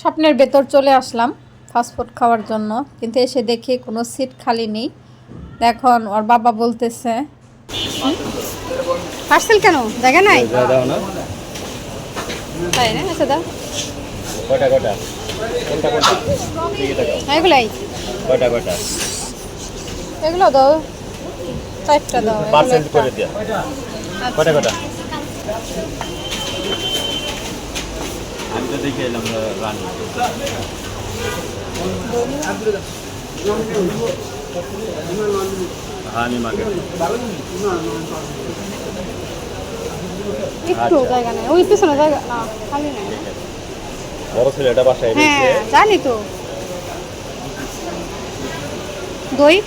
স্বপ্নের ভেতর চলে আসলাম ফাস্টফুড খাওয়ার জন্য। কিন্তু এসে দেখি কোনো সিট খালি নেই। এখন ওর বাবা বলতেছে। পার্সেল কেন? জায়গা নাই? তাই না? আচ্ছা দাও। কোনটা কোনটা? এগুলাই। এগুলো দাও। চারটা দাও পার্সেল করে দিয়া। কয়টা কয়টা আমি তো দেখে এলাম রানি হ্যাঁ আমি মাকে একটু আচ্ছা। জায়গা নাই ওই পিছনে জায়গা না খালি নাই? বড় ছেলেটা বাসায় হ্যাঁ জানি তো। দই এদিকে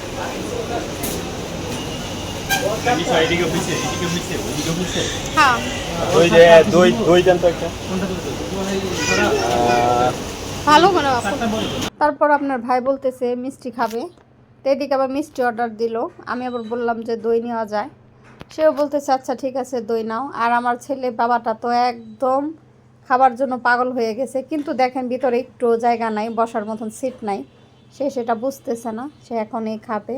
হইছে এদিকে হইছে ওইদিকে হইছে হ্যাঁ ওই যে দই দই দেন তো একটা আহ, ভালো কোনো তারপর আপনার ভাই বলতেছে মিষ্টি খাবে। তো এদিকে আবার মিষ্টি অর্ডার দিল। আমি আবার বললাম যে দই নেওয়া যায়। সেও বলতেছে আচ্ছা ঠিক আছে দই নাও। আর আমার ছেলে বাবাটা তো একদম খাবার জন্য পাগল হয়ে গেছে। কিন্তু দেখেন ভিতরে একটু জায়গা নাই বসার মতন সিট নাই। সে সেটা বুঝতেছে না সে এখনই খাবে।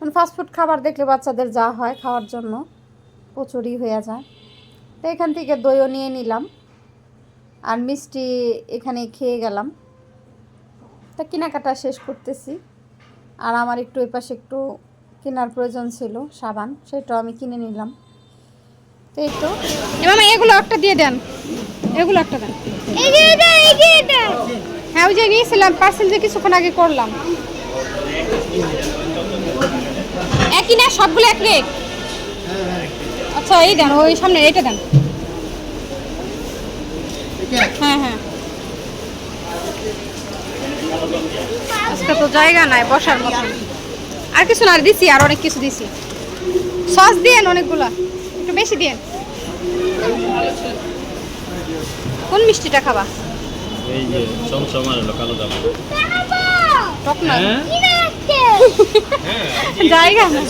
মানে ফাস্টফুড খাবার দেখলে বাচ্চাদের যা হয় খাওয়ার জন্য প্রচুরই হয়ে যায়। তো এখান থেকে দইও নিয়ে নিলাম। আর মিষ্টি এখানে খেয়ে গেলাম। তা কেনাকাটা শেষ করতেছি। আর আমার একটু ওই পাশে একটু কেনার প্রয়োজন ছিল সাবান সেটাও আমি কিনে নিলাম। তো এই তো। মামা এগুলো একটা দিয়ে দেন। এগুলো একটা দেন। হ্যাঁ ওই যে নিয়েছিলাম পার্সেল যে কিছুক্ষণ আগে করলাম। সবগুলো এক রেট আচ্ছা এই দেন, ওই সামনে, এইটা দেন। হ্যাঁ হ্যাঁ। তো জায়গা নাই বসার মতন। আর কিছু না দিছি, আর অনেক কিছু দিছি। সস দিয়েন একটু বেশি কোন মিষ্টিটা খাবা? এই যে সমসমান হলো কালো হ্যাঁ? জায়গা না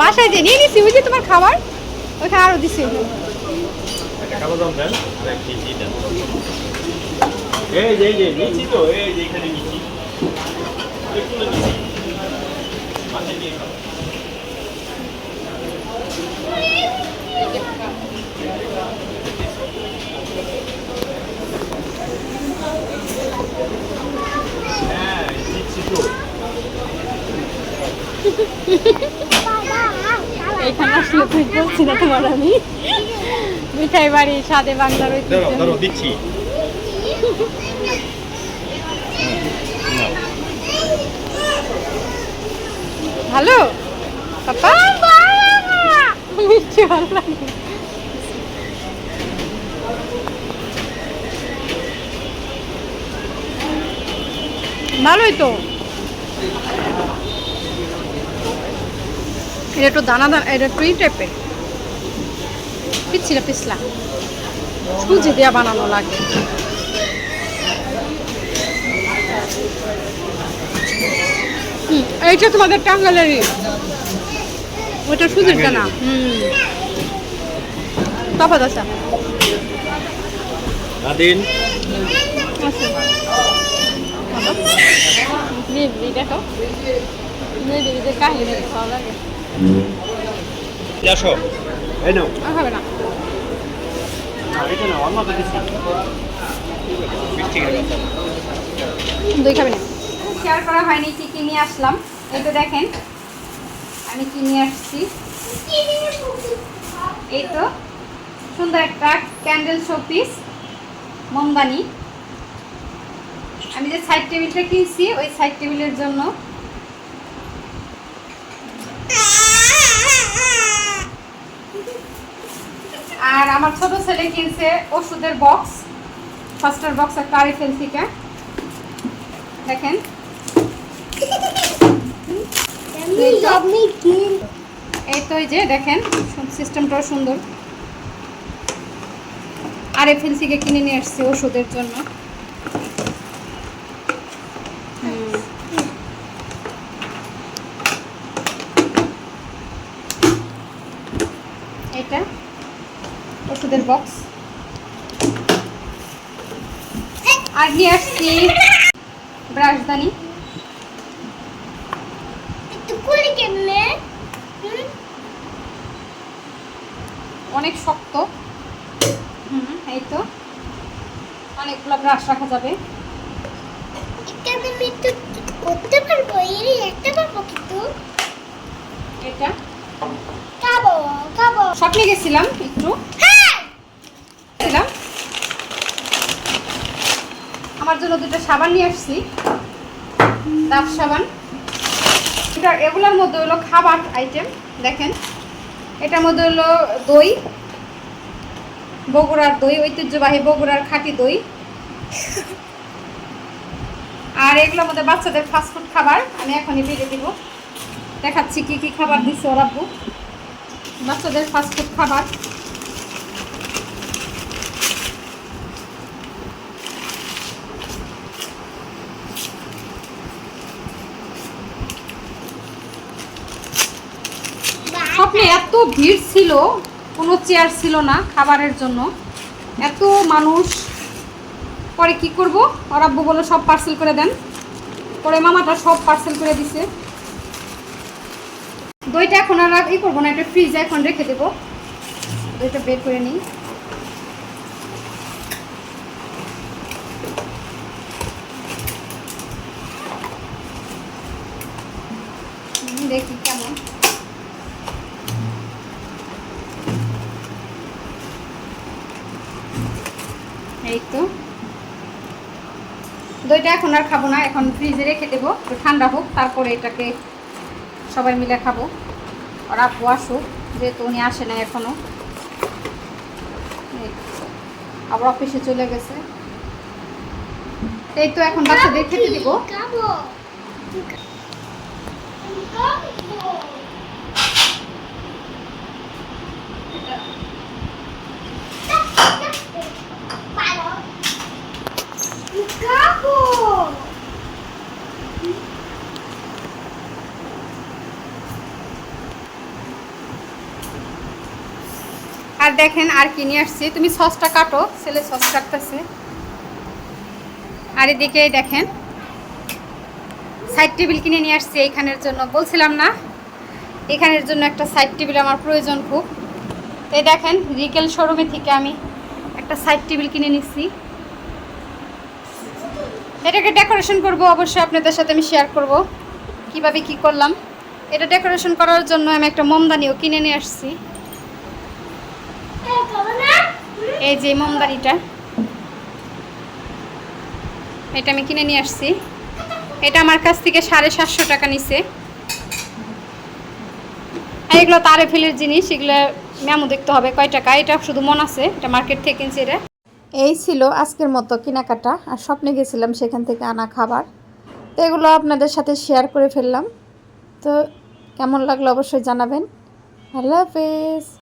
বাসায় যে নিয়ে নিছি ওই তোমার খাবার ওইখানে আরও দিছি। কালো দাম দেন। আর এক কেজি দেন? এই যে এই যে নিচি তো এই যে এখানে নিচি। একটু দিয়ে খাও। এইখানে আসলে তুই বলছি না তোমার আমি। মিঠাই বাড়ি সাদে বাংলার ধরো দিচ্ছি। ভালো পাপা? মিষ্টি ভালো লাগে। ভালোই তো। এটা একটু দানা দানা এটা একটু ই টাইপের পিচ্ছিলা পিছলা সুজি দিয়া বানানো লাগে হুম, এইটা তোমাদের টাঙ্গালেরই ওটা সুজিরটা না হুম তফাত আছে নাদিন দেখো যে কাহিনী ভালো লাগে আসো। এই নাও। না। দই খাবে না। শেয়ার করা হয়নি কি কি নিয়ে আসলাম। এই তো দেখেন আমি কি নিয়ে আসছি। এই তো সুন্দর একটা ক্যান্ডেল শোপিস মোমদানি আমি যে সাইড টেবিলটা কিনছি ওই সাইড টেবিলের জন্য আর আমার ছোট ছেলে কিনছে ওষুধের বক্স ফার্স্টার বক্স একটা আরিফেল থেকে। দেখেন। এই তো এই যে দেখেন সিস্টেমটাও সুন্দর। আর থেকে কিনে নিয়ে আসছি ওষুধের জন্য হুম। এটা ওষুধের বক্স আর নিয়ে আসছি ব্রাশদানি অনেক শক্ত। হুম এই তো। অনেকগুলো ব্রাশ রাখা যাবে। এখানে আমি একটু করতে পারব এই একটা পারব কিন্তু। এটা? খাব খাব। স্বপ্নে গেছিলাম একটু। হ্যাঁ ছিলাম আমার জন্য দুটো সাবান নিয়ে আসছি। ডাব সাবান। এটা এগুলোর মধ্যে হলো খাবার আইটেম দেখেন। এটার মধ্যে হলো দই, বগুড়ার দই, ঐতিহ্যবাহী বগুড়ার খাঁটি দই। আর এগুলোর মধ্যে বাচ্চাদের ফাস্টফুড খাবার, আমি এখনই বেড়ে দিব। দেখাচ্ছি কি কি খাবার দিচ্ছে ওরাব্বু বাচ্চাদের ফাস্টফুড খাবার। স্বপ্নে এত ভিড় ছিল, কোনো চেয়ার ছিল না খাবারের জন্য। এত মানুষ। পরে কি করব? ওর আব্বু সব পার্সেল করে দেন। পরে মামাটা সব পার্সেল করে দিছে। দইটা এখন আর ই করব না, একটা ফ্রিজে এখন রেখে দেবো। দইটা বের করে নিই। দেখি কেমন। এই তো। দইটা এখন আর খাব না, এখন ফ্রিজে রেখে দেবো। ঠান্ডা হোক, তারপরে এটাকে সবাই মিলে খাব। আর আব্বু আসুক, যেহেতু উনি আসে না এখনও। আবার অফিসে চলে গেছে। এই তো, এখন বাচ্চাদের খেতে দিব খাব খাব পারো খাব আর দেখেন আর কি নিয়ে আসছি। তুমি সসটা কাটো, ছেলে সস কাটতেছে। আর এদিকে দেখেন সাইড টেবিল কিনে নিয়ে আসছি এইখানের জন্য। বলছিলাম না, এখানের জন্য একটা সাইড টেবিল আমার প্রয়োজন খুব। এই দেখেন রিকেল শোরুমে থেকে আমি একটা সাইড টেবিল কিনে নিচ্ছি এটাকে ডেকোরেশন করব, অবশ্যই আপনাদের সাথে আমি শেয়ার করব। কীভাবে কি করলাম? এটা ডেকোরেশন করার জন্য আমি একটা মোমদানিও কিনে নিয়ে আসছি এই খাব না এই যে মোমদানিটা এটা আমি কিনে নিয়ে আসছি। এটা আমার কাছ থেকে সাড়ে সাতশো টাকা নিছে। এগুলো তারে ফিলের জিনিস, এগুলো ম্যামও দেখতে হবে, কয় টাকা? এটা শুধু মন আছে, এটা মার্কেট থেকে কিনছি এটা। এই ছিল আজকের মতো কেনাকাটা, আর স্বপ্নে গেছিলাম সেখান থেকে আনা খাবার। তো এগুলো আপনাদের সাথে শেয়ার করে ফেললাম। তো কেমন লাগল অবশ্যই জানাবেন। আল্লাহ হাফেজ।